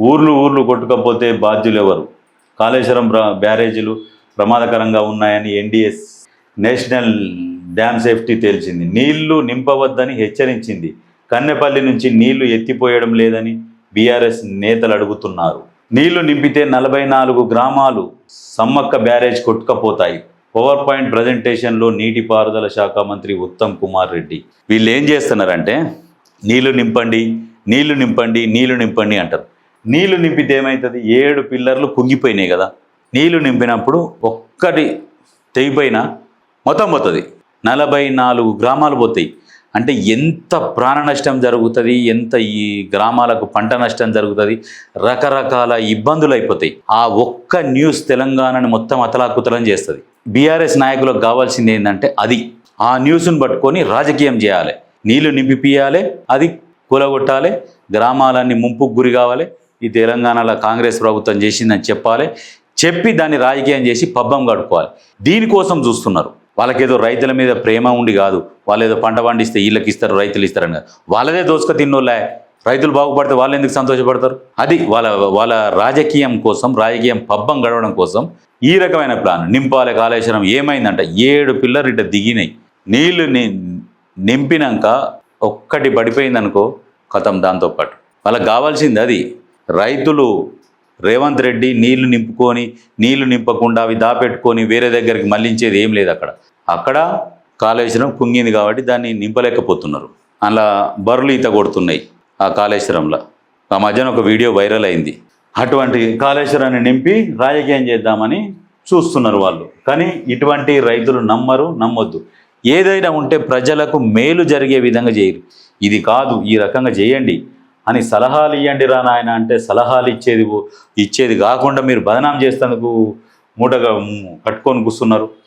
ఊర్లు ఊర్లు కొట్టుకపోతే బాధ్యులు ఎవరు? కాళేశ్వరం బ్యారేజీలు ప్రమాదకరంగా ఉన్నాయని ఎన్డీఎస్ నేషనల్ డ్యామ్ సేఫ్టీ తేల్చింది. నీళ్ళు నింపవద్దని హెచ్చరించింది. కన్నెపల్లి నుంచి నీళ్ళు ఎత్తిపోయడం లేదని బీఆర్ఎస్ నేతలు అడుగుతున్నారు. నీళ్ళు నింపితే నలభై నాలుగు గ్రామాలు సమ్మక్క బ్యారేజ్ కొట్టుకపోతాయి. పవర్ పాయింట్ ప్రజెంటేషన్లో నీటిపారుదల శాఖ మంత్రి ఉత్తమ్ కుమార్ రెడ్డి. వీళ్ళు ఏం చేస్తున్నారంటే నీళ్ళు నింపండి నీళ్ళు నింపండి నీళ్ళు నింపండి అంటారు. నీళ్ళు నింపితే ఏమవుతుంది ఏడు పిల్లర్లు కుంగిపోయినాయి కదా. నీళ్ళు నింపినప్పుడు ఒక్కటి తెగిపోయినా మొత్తం పోతుంది. నలభై నాలుగు గ్రామాలు పోతాయి. అంటే ఎంత ప్రాణ నష్టం జరుగుతుంది ఎంత ఈ గ్రామాలకు పంట నష్టం జరుగుతుంది రకరకాల ఇబ్బందులు అయిపోతాయి. ఆ ఒక్క న్యూస్ తెలంగాణని మొత్తం అతలాకుతలం చేస్తుంది. బీఆర్ఎస్ నాయకులకు కావాల్సింది ఏంటంటే అది. ఆ న్యూస్ను పట్టుకొని రాజకీయం చేయాలి. నీళ్ళు నింపిపియాలి అది కూలగొట్టాలి గ్రామాలన్నీ ముంపుకు గురి కావాలి. ఈ తెలంగాణలో కాంగ్రెస్ ప్రభుత్వం చేసిందని చెప్పాలి. చెప్పి దాన్ని రాజకీయం చేసి పబ్బం గడుపుకోవాలి దీనికోసం చూస్తున్నారు. వాళ్ళకేదో రైతుల మీద ప్రేమ ఉండి కాదు. వాళ్ళు ఏదో పంట పండిస్తే వీళ్ళకి ఇస్తారు రైతులు ఇస్తారని కాదు. వాళ్ళదే దోసుక తిన్నోళ్ళే. రైతులు బాగుపడితే వాళ్ళు ఎందుకు సంతోషపడతారు? అది వాళ్ళ వాళ్ళ రాజకీయం కోసం రాజకీయం పబ్బం గడవడం కోసం ఈ రకమైన ప్లాన్. నింపాలి కాళేశ్వరం ఏమైందంట ఏడు పిల్లలు ఇట దిగినాయి. నీళ్ళు నింపినాక ఒక్కటి పడిపోయిందనుకో కథం దాంతోపాటు. వాళ్ళకి కావాల్సింది అది. రైతులు రేవంత్ రెడ్డి నీళ్ళు నింపుకొని నీళ్ళు నింపకుండా అవి దాపెట్టుకొని వేరే దగ్గరికి మళ్ళించేది ఏం లేదు అక్కడ. అక్కడ కాళేశ్వరం కుంగింది కాబట్టి దాన్ని నింపలేకపోతున్నారు. అలా బర్రెలు ఈత కొడుతున్నాయి ఆ కాళేశ్వరంలో. ఆ మధ్యన ఒక వీడియో వైరల్ అయింది. అటువంటి కాళేశ్వరాన్ని నింపి రాజకీయం చేద్దామని చూస్తున్నారు వాళ్ళు. కానీ ఇటువంటి రైతులు నమ్మరు నమ్మొద్దు. ఏదైనా ఉంటే ప్రజలకు మేలు జరిగే విధంగా చేయరు. ఇది కాదు ఈ రకంగా చేయండి. అని సలహాలు ఇవ్వండి రా నాయన అంటే సలహాలు ఇచ్చేది ఇచ్చేది కాకుండా మీరు బదనాం చేస్తేందుకు మూటగా కట్టుకొని కూర్చున్నారు.